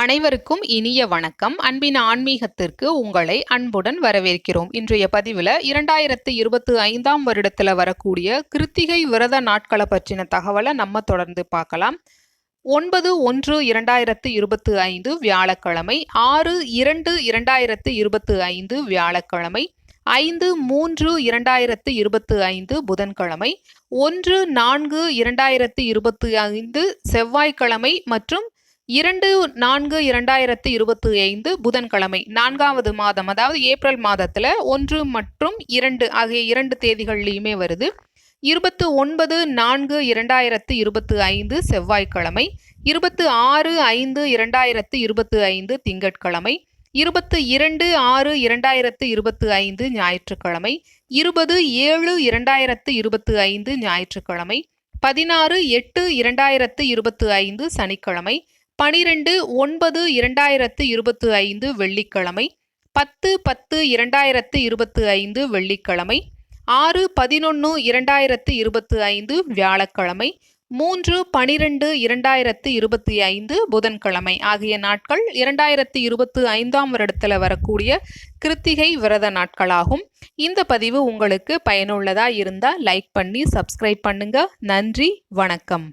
அனைவருக்கும் இனிய வணக்கம். அன்பின் ஆன்மீகத்திற்கு உங்களை அன்புடன் வரவேற்கிறோம். இன்றைய பதிவில் இரண்டாயிரத்து இருபத்தி ஐந்தாம் வருடத்தில் வரக்கூடிய கிருத்திகை விரத நாட்களை பற்றின தகவலை நம்ம தொடர்ந்து பார்க்கலாம். ஒன்பது ஒன்று இரண்டாயிரத்து இருபத்தி ஐந்து வியாழக்கிழமை ஆறு இரண்டு இரண்டாயிரத்து இருபத்தி ஐந்து வியாழக்கிழமை ஐந்து மூன்று இரண்டாயிரத்து இருபத்தி ஐந்து புதன்கிழமை ஒன்று நான்கு இரண்டாயிரத்து இருபத்தி ஐந்து செவ்வாய்க்கிழமை மற்றும் இரண்டு நான்கு இரண்டாயிரத்து இருபத்தி ஐந்து புதன்கிழமை நான்காவது மாதம் அதாவது ஏப்ரல் மாதத்தில் ஒன்று மற்றும் இரண்டு ஆகிய இரண்டு தேதிகள்லையுமே வருது. இருபத்து ஒன்பது நான்கு இரண்டாயிரத்து இருபத்து ஐந்து செவ்வாய்க்கிழமை இருபத்து ஆறு ஐந்து இரண்டாயிரத்து இருபத்து ஐந்து திங்கட்கிழமை இருபத்து இரண்டு ஆறு இரண்டாயிரத்து இருபத்து ஐந்து ஞாயிற்றுக்கிழமை இருபது ஏழு இரண்டாயிரத்து இருபத்து ஐந்து ஞாயிற்றுக்கிழமை பதினாறு எட்டு இரண்டாயிரத்து இருபத்து ஐந்து சனிக்கிழமை பனிரெண்டு ஒன்பது இரண்டாயிரத்து இருபத்து ஐந்து வெள்ளிக்கிழமை பத்து பத்து இரண்டாயிரத்து இருபத்து ஐந்து வெள்ளிக்கிழமை ஆறு பதினொன்று இரண்டாயிரத்து இருபத்து ஐந்து வியாழக்கிழமை மூன்று பனிரெண்டு இரண்டாயிரத்து இருபத்தி ஐந்து புதன்கிழமை ஆகிய நாட்கள் இரண்டாயிரத்து இருபத்து ஐந்தாம் வருடத்தில் வரக்கூடிய கிருத்திகை விரத நாட்களாகும். இந்த பதிவு உங்களுக்கு பயனுள்ளதாக இருந்தால் லைக் பண்ணி சப்ஸ்கிரைப் பண்ணுங்கள் நன்றி வணக்கம்.